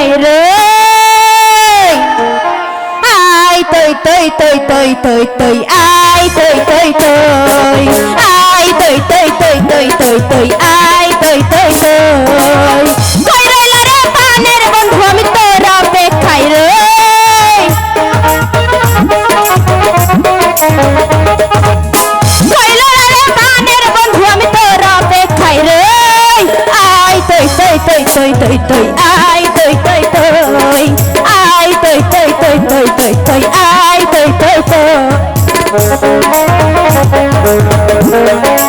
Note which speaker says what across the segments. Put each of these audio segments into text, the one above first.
Speaker 1: আয় রে আয় তৈ তৈ তৈ তৈ তৈ তৈ আয় তৈ তৈ তৈ আয় তৈ তৈ তৈ তৈ তৈ তৈ আয় তৈ তৈ তৈ কই রইলা রে পানের বন্ধু আমি তোর অপেক্ষায় রে তৈ তৈ তৈ তৈ তৈ তৈ আয় Thank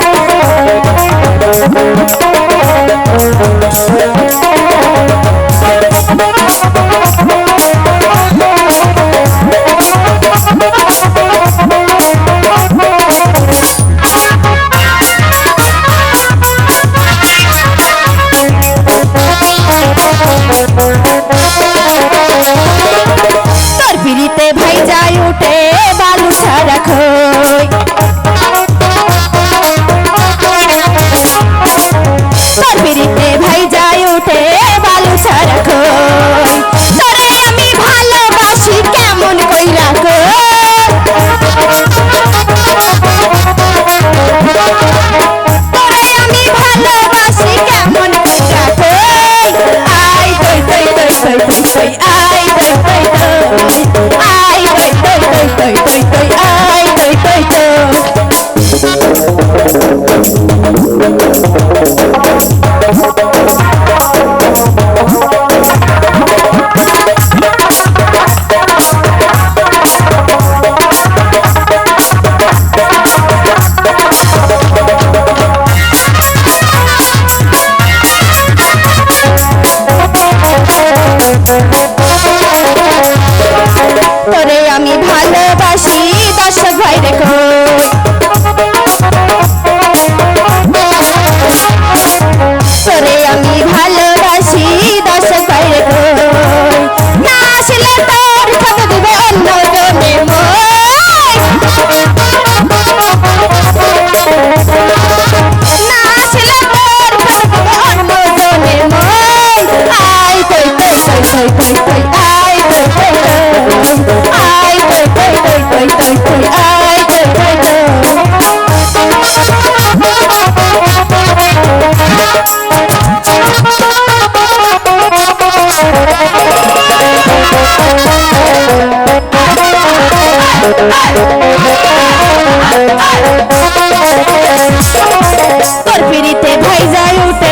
Speaker 1: তোর পিড়িতে ভাই যায় উঠে